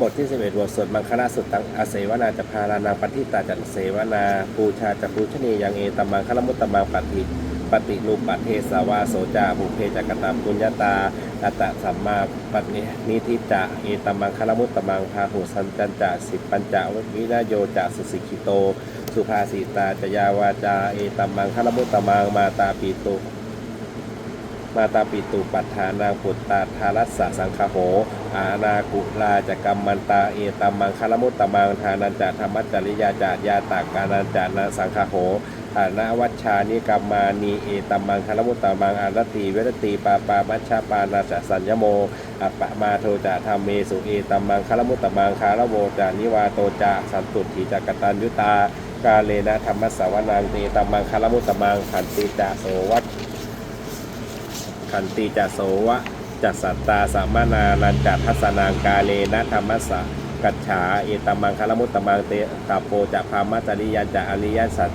บทที่ 11บทสวดมังคลาสุตตังอาเสวนาจะพารานังปฏิตาจันเสวนาปูชาจะปูชนียังเอตัมมังคลมุตตมังปฏิปฏิรูปปเทสาวาโสจาบุเพจักตามปุญญาตาอัตตะสัมมาปณินิทิจะเอตัมมังคลมุตตมังพาหุสันจันจะสิปัญจวินาโยจะสุสิกิโต สุภาสีตาจยาวาจาเอตัมมังคลมุตตมังมาตาปีตุ มาตาปิตุปัฏฐานาปุตตาทารัสสะสังคโห อาณากุลาจกรรมมันตาเอตัมมังคารมุตตมังทานันจะธรรมจริยาจาญาตากานันจานาสังคโหฐานะวัชชานิกรรมานีเอตัมมังคารมุตตมังอารตีเวรตีปาปามัชชาปานาจสัญญโมอปะมาโทจะธรรมเมสุเอตัมมังคารมุตตมังคารโวจานิวาโตจะสันตุถีจักตันยุตากาเลนะธรรมสาวนังเตตัมมังคารมุตตมังขันติจะโสวัต ขันติจะโสวะจัสัตตาสามนานันจัทัสนางกาเลนะธรรมสะกัจฉาเอตมังคารมุตตมังเตตาโปจะพามัจริยานจะอริยสัจ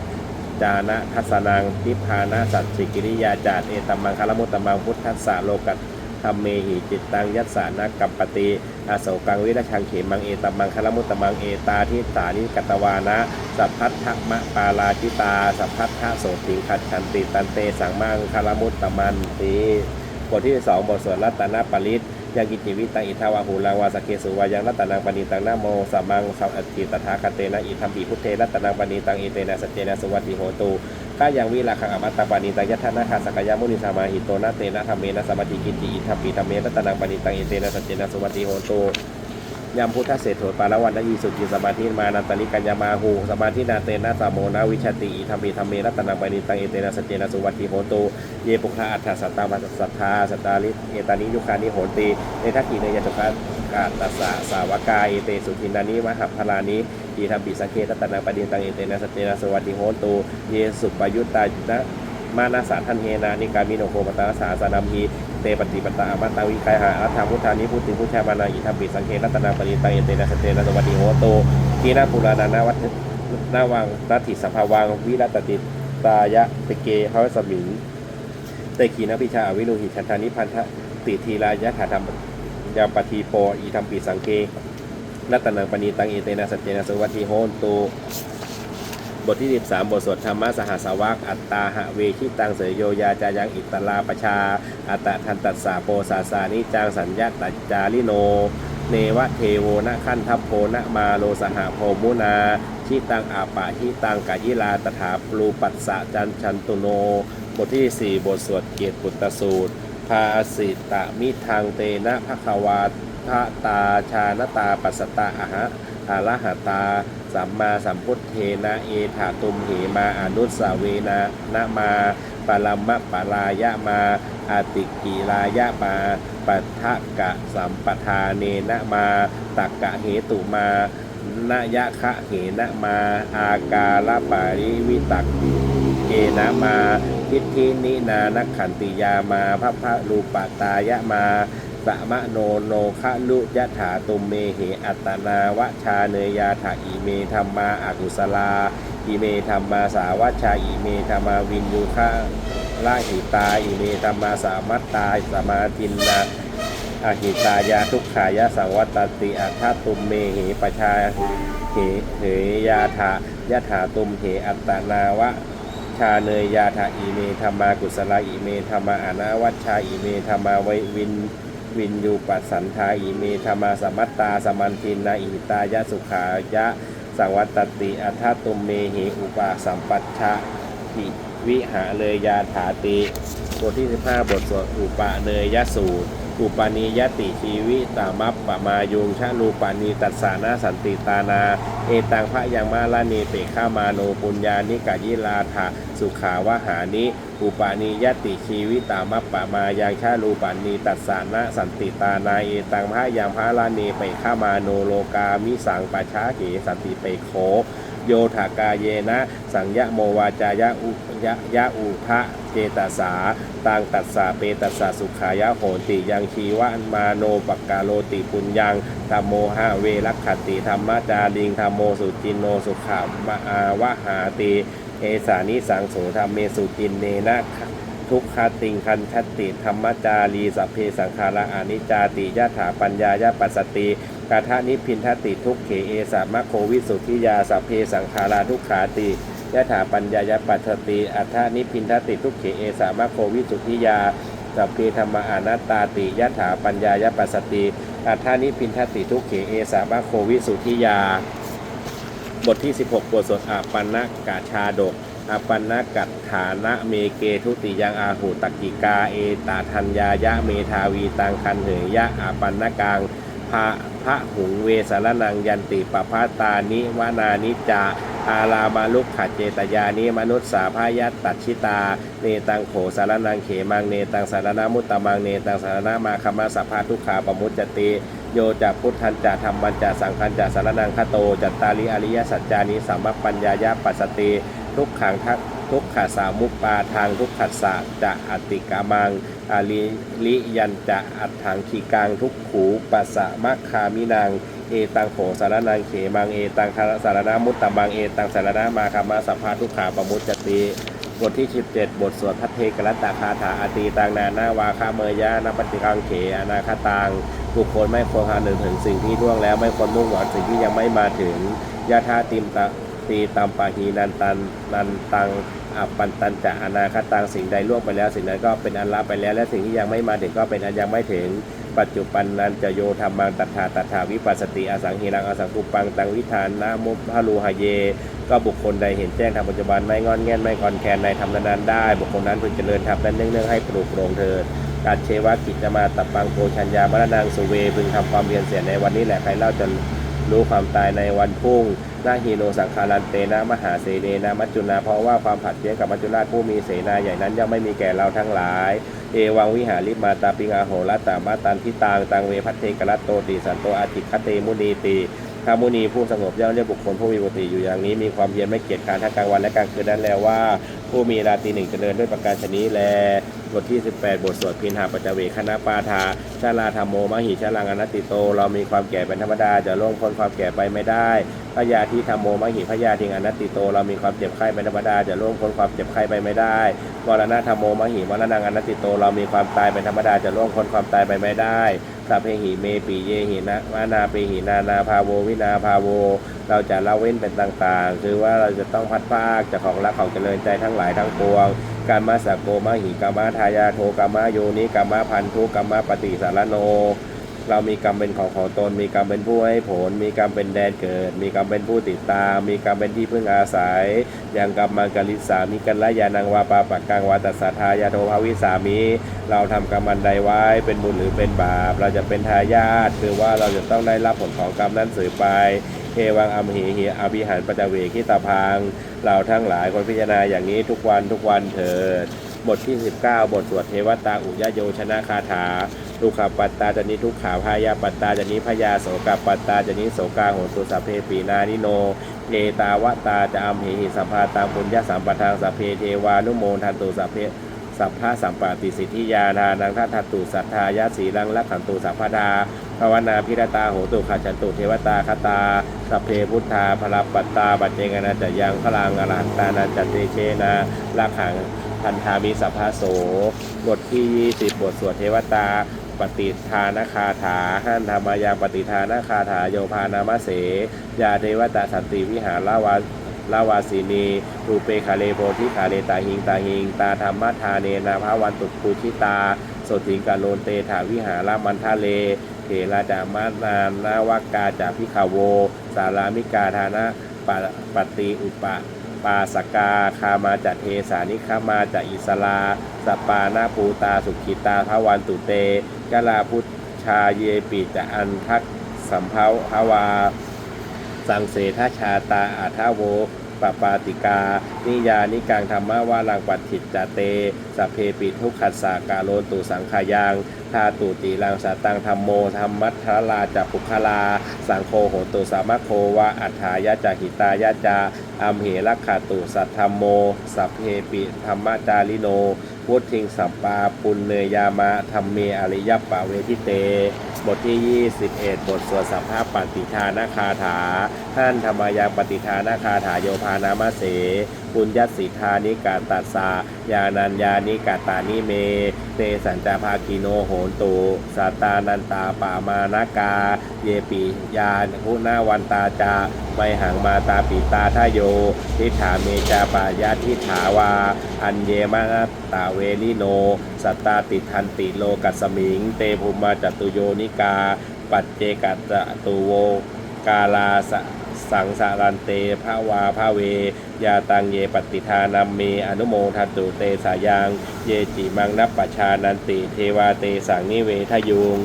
จานะทัสนังทิพานะสัจสิกิริยาจาเอตมังคารมุตตมังพุทธัสสะโลกัต ธรรมเมหิจิตตังยัสสานะกัปปติอาโศกังวิรชังเขมังเอตมังคลมุตตมังเอตาทิสานิกัตวานะสัพพัทธมะปาลาจิตา สัพพัทธโสติงขัดฉันติตันเตสังมังคลมุตตมันติบทที่สองบทสวดรัตนปริตยังกิจิวิตังอิทาวาหูลังวาสเกสุวายังรัตนังปณิตังนาโมสัมมังสัมอติตถาคเตนะอิทัมปิพุทเทรัตนังปณิตังเอเตนะสเจนะสวัติโหตุ ข้ายังวิลาคังอมัตตปานิตังยัทนาคาสกยามุนิสามาหิโตนะเตนะธรรมเมนะสมติกินติอิทัปปิธรรมเมรัตนังปานิตังเอเตนะสัจเจนะสุวัติโหตุ ยามพุทธเศรษโถปาละวันนยีสุจิสมาธิมานันตลิกัญญามาหูสมาธินาเตนะสามโมนาวิชติอิทัมปิธรรมเมรัตนังปณิตังเอเตนะสเจนะสุวัติโหตุเยปุคาอัฏฐสัตตาวัสสัทธาสัตตาลิเอตานิยุคานิโหติในทักขีเนยตุกากาตัสสะสาวกาเอเตสุทินานิมหัพลานิยีธรรมปิสังเคตตนาปดิตังเอเตนะสเตนะสวัสดิโหตุเยสุปยุตตานะ มานาสาทันเฮนานิกามิโนโคปตาสาสานัมฮีเตปฏิปตาอมัตตาวิกายหาอัฏฐามุทานิพุทธิพุทธามานาอิทัปิสังเครัตนาปดิตังเอเตนะสเตนะสวัสดิโหนตุกีนาปุรานานาวัฒนาวังนัตถิสัพพวังวิรัตติตายะตเกภวสมิงเตขีนพิชาอวิโลหิชันทานิพันธติทีรายะถาธรรมยามปทีโปอีธรรมปีสังเกรัตนังปณีตังเอเตนะสเจนะสวัสดิโหนตุ บทที่ 13 บทสวดธรรมะสหสวักอัตตาหะเวชิตังเสยโยยาจายังอิตลาปชา อัตตะทันตัสสาโปสาสานิจังสัญญาตัจจาริโน เนวะเทโวนะขั้นทัพโพนะมาโลสหโพมุนา ชิตังอาปะชิตังกายิลาตถาปลูปัสสะจันชันตุโน บทที่ 4 บทสวดเกียรติปุตตสูตรภาสิตะมิทางเตนะภควาทะตาชานตาปัสสตาอะหะอาระหะตา สัมมาสัมพุทเทนะเอถาตุมเหมาอนุสสาเวนะนะมาปรมะปรายะมาอาติกิรายะมาปัทะกะสัมปทาเนนะมาตักกะเหตุมานะยะคะเหนะมาอากาลปาริวิตักเกนะมาทิฏฐินินานักขันติยามาพระพระรูปตายะมา สมะโนโนคะลุยะถาตุมเมเหอัตนาวชาเนยาถาอิเมธรรมาอากุสลาอิเมธรรมาสาวัชาอิเมธรรมาวินยูคะลาหิตาอิเมธรรมาสามัตตาสมาทินนาอาหิตายาทุกขายะสังวัตติอัฏฐตุมเมเหปชาเหเหยาถายะถาตุมเหอัตนาวะชาเนยยาถาอีเมธรรมากุศลาอีเมธรรมาอนาวัชชาอีเมธรรมาไววิน วินยูปัสสันทาอิเมธรรมาสมัตตาสมันทินนาอิตายะสุขายะสังวัตติอัทตุมเมหิอุปาสัมปัชชะิวิหาเลยยาถาติบทที่ 15 บทสวดอุปาเนยยสูตร อุปานิยติชีวิตามัปปมายุงชะลูปานีตัสสานาสันติตานา เอตังพระยังมาลานีเปข้ามาโนปุญญานิกายิลาถาสุขาวหานิอุปานิยติชีวิตามัปปมายังชาลูปานีตัสสานะสันติตานาเอตังพระยังพระลานีเปข้ามาโนโลกามิสังปะชาเหสันติเปโค โยถากาเยนะ สังยะโมวาจายะอุยะยะอุทะเจตสาตังตัสสะเปตัสสะสุขายะโหติยังชีวะมาโนปกกาโลติปุญญังธรรมโมหะเวรักขติธรรมจาริงธรรมโมสุจินโนสุขามะอาวะหาติเอสานิสังโสธรรมเมสุจินเนนะ ทุกขติงคันคติธรรมจารีสัพเพสังขาราอานิจาติยะถาปัญญายะปัสสติกาทานิพินทติทุกเขเอสามะโควิสุทธิยาสัพเพสังขาราทุกขาติยะถาปัญญายะปัสสติอัฏฐานิพินทติทุกเขเอสามะโควิสุทธิยาสัพเพธรรมานัตาติยะถาปัญญายะปัสสติอัฏฐานิพินทติทุกเขเอสามะโควิสุทธิยา บทที่ 16บทสวดอาปันนกาชาดก อปันนกัตฐานะเมเกทุติยังอาหูตกิกา เอตาทัญญายะเมทาวีตังคันเหยยะอปันนกังพระพระหุงเวสารนังยันติปภาตานิวานานิจจาอารามาลุกขเจตยานิมนุษย์สาพายัตตัดชิตา เนตังโขสารนังเขมังเนตังสารนามุตตมังเนตังสารนามาคมาสัพพาทุกขาปมุจจติโยจะพุทธันจะธรรมันจะสังคันจะสารนังคโตจัตตาริอริยสัจจานิสัมมปัญญายาปัสสติ ทุกขังทักทุกขสามุปาทางทุกขัสสะจะอติกามังอาลิลิยันจะอัตถังขีกังทุกขูปัสสะมัคคามินังเอตังโขสารนังเขมังเอตังคาสารนามุตตมังเอตังสารนามาคามาสัพพาทุกขาปมุจจติบทที่ 17 บทสวดทัตเทกรัตตาคาถาอาตีตังนานาวาคาเมยยะนปฏิกังเขอนาคาตังบุคคลไม่ควรหาหนึ่งถึงสิ่งที่ล่วงแล้วไม่ควรมุ่งหวังสิ่งที่ยังไม่มาถึงยะธาติมตะ ตีตัมปะหีนันตันนันตังอัปปันตันจะอนาคตังสิ่งใดล่วงไปแล้ว สิ่งนั้นก็เป็นอันละไปแล้ว และสิ่งที่ยังไม่มาถึงก็เป็นอันยังไม่ถึง ปัจจุบันนันจะโยธรรมังตัฏฐาตัฏฐาวิปัสสติอสังหิรังอสังกุปังตังวิธานนามุพาลูหะเย ก็บุคคลใดเห็นแจ้งทางปัจจุบันไม่งอนแง่นไม่คอนแคนในธรรมนั้นได้ บุคคลนั้นพึงเจริญธรรมนั้นเนื่องๆให้ปลูกโรงเถิดการเชวะกิจจะมาตับปังโกชัญญามรณังสุเวพึงทำความเพียรเสียในวันนี้แหละใครเล่าจะรู้ความตายในวันพุ่ง นาฮีโนสังคารันเตนะมหาเสเนนะมัจจุนาเพราะว่าความผัดเพี้ยงกับมัจจุราชผู้มีเสนาใหญ่นั้นย่อมไม่มีแก่เราทั้งหลาย เอวังวิหาริมาตาปิงอาโหรัตตามาตันทิตางตังเวพัทเทกรัตโตติสันโตอาจิคเตมุนีตีขามุนีผู้สงบย่อมเรียกบุคคลผู้มีปกติอยู่อย่างนี้มีความเพียรไม่เกียจการทั้งกลางวันและกลางคืนนั้นแล้วว่า ผู้มีราตรีหนึ่งเจริญด้วยประการชนี้แล บทที่ 18 บทสวดพินหาปัจจเวคณะปาทาชาลาธรรมโมมหิชาลังอนัตติโต เรามีความแก่เป็นธรรมดาจะล่วงพ้นความแก่ไปไม่ได้พยาธิธรรมโมมหิพยาธิงอนัตติโต เรามีความเจ็บไข้เป็นธรรมดาจะล่วงพ้นความเจ็บไข้ไปไม่ได้มรณะธรรมโมมหิมรณะอนัตติโต เรามีความตายเป็นธรรมดาจะล่วงพ้นความตายไปไม่ได้สัพเพหิเมปีเยหินะวานาเปหินานาภาโววินาภาโว เราจะละเว้นเป็นต่างๆ คือว่าเราจะต้องพัดภาคจากของรักของเจริญใจทั้งหลายทั้งปวงการมาสกโกมาหิกามาทายาโทกามาโยนิกามาพันธุกามาปฏิสารโน เรามีกรรมเป็นของของตน มีกรรมเป็นผู้ให้ผล มีกรรมเป็นแดนเกิด มีกรรมเป็นผู้ติดตาม มีกรรมเป็นที่พึ่งอาศัย อย่างกรรมมังกลิสามีกันละยานังวาปาปักกังวาตัสสะทายาโทภาวิสามิ เราทำกรรมันใดไว้ เป็นบุญหรือเป็นบาป เราจะเป็นทายาท คือว่าเราจะต้องได้รับผลของกรรมนั้นสืบไป เอวังอัมเหหิอภิหันปัจเวคิตาพัง เราทั้งหลายควรพิจารณาอย่างนี้ทุกวันทุกวันเถิด บทที่ 19 บทสวดเทวตาอุยโยชนะคาถาทุกขปัตตาจนิทุกขาพายาปัตตาจนิพยาโสกปัตตาจนิโสกาโหตุสัพเพปีนานิโนเยตาวตาจะอัมเหหิสัมภาตังปุญญาสัมปทางสัพเพเทวานุโมทันตุสัพเพสัพพะสัมปติสิทธิยานานังทัตตุสัทธายาสีรังลักขันตุสัพพดา ภาวนาพิรตาโหตุขาจันตุเทวตาคตาสัพเพพุทธาพลปัตตาปัจเจกนาจยังพลังอรหันตานาจตเตเชนาลักขังพันธามิสัพพะโส บทที่ 20 บทสวดเทวตาปฏิทานคาถาหันธรรมายางปฏิทานคาถาโยพานามเส ยาเทวตาสันติวิหารลาวาลาวาสินีรูเปคาเลโพธิคาเลตาหิงตาหิง ตาธรรมทาเนนาภาวันตุปูชิตาสดถิงกาโลนเตถาวิหารามันทะเล เถราจามานานาวากาจาพิคาโว สารามิกาธานะปะปฏิอุปะปาสกาคามาจัเทสานิคามาจัอิสลา สปานาปูตาสุขิตาทวันตุเตกะลาพุทชาเยปิจะอันทักสัมภาฮาวา สังเสทชาตาอาทาโวปปาติกา นิยานิกังธรรมะว่าลังปัตถิจจเตสเพปิทุกขัสสากาโลตุสังขายัง ทาตุติลังสาตังธรรมโมธรรมัทธลาจัปุคลา สังโฆโหตุสามะโควะอัฏฐายะจาหิตายะจาอัมเหรักขาตุสัทธรรมโม สัพเพปิธรรมจาริโนพุทธิงสัปปาปุณเนยามะธรรมเมอริยปะเวทิเต บทที่ 21 บทสวดสัพพะปฏิทานาคาถาท่านธรรมยังปฏิทานาคาถาโยพานามะเสปุญญสิทธานิกาตัสสายานัญญานิกาตานิเม เตสัญจาภากิโนโหนตุสัตานันตาปามานากา เยปิยานพุนาวันตาจาไมหังมาตาปิตาทาโย ทิฏฐาเมจาปายาทิฏฐาวา อันเยมะตาเวลิโน สัตตาติทันติโลกัสมิง เตภูมาจตุโยนิกา ปัจเจกัจจตุโวกาลาสะ สังสารันเตภาวาภาเวยาตังเยปฏิทานัมเมอนุโมทันตุเตสายัง เยจิมังนัปปชานันติเทวาเตสังนิเวทยุง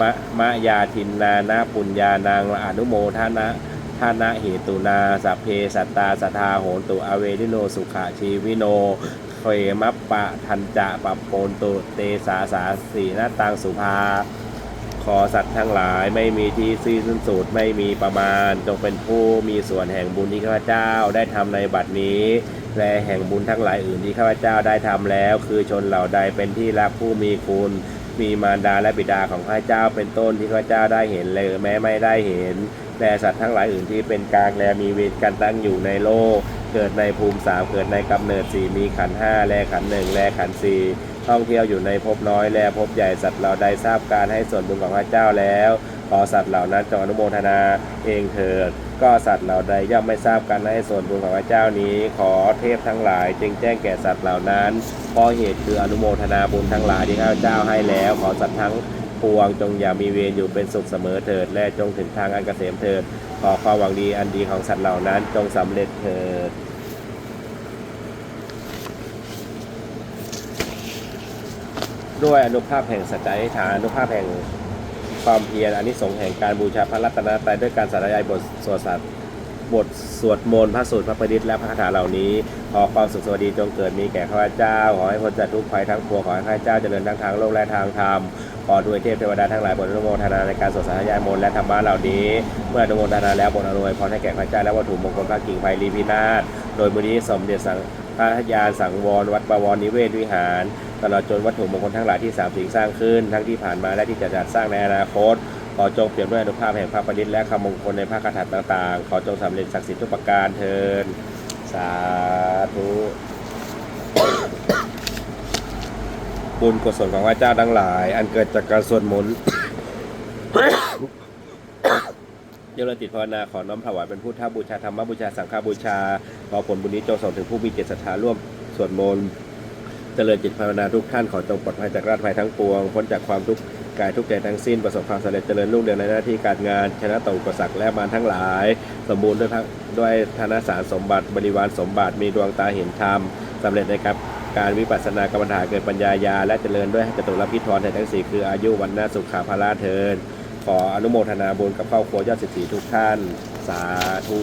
มะมะยาทินนานาปุญญานางอนุโมทนะทานะเหตุนาสัพเพสัตตาสทธาโหตุอเวริโนสุขะชีวิโนเขมัปปะทันจะปะโปนตุเตสาสาสีนาตังสุภา ขอสัตว์ทั้งหลายไม่มีที่สิ้นสุดไม่มีประมาณ จงเป็นผู้มีส่วนแห่งบุญที่ข้าพเจ้าได้ทำในบัดนี้ และแห่งบุญทั้งหลายอื่นที่ข้าพเจ้าได้ทำแล้ว คือชนเหล่าใดเป็นที่รักผู้มีคุณ มีมารดาและบิดาของข้าพเจ้าเป็นต้นที่ข้าพเจ้าได้เห็นเลยแม้ไม่ได้เห็นและสัตว์ทั้งหลายอื่นที่เป็นกลางและมีเวรกันตั้งอยู่ในโลก เกิดในภูมิสามเกิดในกำเนิดสี่มีขันห้าและขันหนึ่งและขันสี่ ท่องเที่ยวอยู่ในภพน้อยและภพใหญ่สัตว์เราได้ทราบการให้ส่วนบุญของพระเจ้าแล้ว ขอสัตว์เหล่านั้นจงอนุโมทนาเองเถิด ก็สัตว์เหล่าใดย่อมไม่ทราบการให้ส่วนบุญของพระเจ้านี้ ขอเทพทั้งหลาย จึงแจ้งแก่สัตว์เหล่านั้นเพราะเหตุคืออนุโมทนาบุญทั้งหลายที่ข้าเจ้าให้แล้ว ขอสัตว์ทั้งปวงจงอย่ามีเวรอยู่เป็นสุขเสมอเถิด และจงถึงทางอันเกษมเถิด ขอความหวังดีอันดีของสัตว์เหล่านั้นจงสำเร็จเถิด ด้วยอนุภาพแห่งสัจจะอธิษฐานอนุภาพแห่งความเพียรอานิสงส์แห่งการบูชาพระรัตนตรัยด้วยการสาธยายบทสวดสัตว์บทสวดมนต์พระสูตรพระประดิษฐ์และพระคาถาเหล่านี้ ขอความสุขสวัสดีจงเกิดมีแก่ข้าพเจ้า ขอให้พ้นจากทุกภัยทั้งปวงขอให้ข้าพเจ้าเจริญทั้งทางโลกและทางธรรมขอด้วยเทพเทวดาทั้งหลายบทอนุโมทนาในการสวดสาธยายมนต์และธรรมะเหล่านี้ เมื่ออนุโมทนาแล้วบทอนุโมทนาพรให้แก่ข้าพเจ้าและวัตถุมงคลพระกิ่งไพรีพินาศโดยมูลนิธิสมเด็จสัง ฆทายาสังวร วัดบวรนิเวศวิหาร ตลอดจนวัตถุมงคลทั้งหลายที่สามสิ่งสร้างขึ้น ทั้งที่ผ่านมาและที่จะจัดสร้างในอนาคต ขอจงเปลี่ยนด้วยอนุภาพแห่งพระประดิษฐ์และคำมงคลในพระคาถาต่างๆ ขอจงสำเร็จศักดิ์สิทธิ์ทุกประการเทินสาธุบุญกุศลของพระเจ้าทั้งหลาย อันเกิดจากการสวดมนต์ เยลติดภาวนาขอน้อมถวายเป็นพุทธบูชาธรรมบูชาสังฆบูชาขอผลบุญนี้จงส่งถึงผู้มีเจตศรัทธาร่วมสวดมนต์เจริญจิตภาวนาทุกท่านขอจงปลอดภัยจากราชภัยทั้งปวงพ้นจากความทุกข์กายทุกใจทั้งสิ้นประสบความสำเร็จเจริญรุ่งเรืองในหน้าที่การงาน ชนะต่ออุปสรรคและมารทั้งหลาย สมบูรณ์ด้วยพระด้วยธนสารสมบัติ บริวารสมบัติมีดวงตาเห็นธรรมสำเร็จในกับการวิปัสสนากรรมฐานเกิดปัญญาญาและเจริญด้วยจตุรพิธรในทั้งสี่คืออายุวันนาสุขาภาลาเทิน ขออนุโมทนาบุญกับครอบครัวยอดสิทธิทุกท่าน สาธุ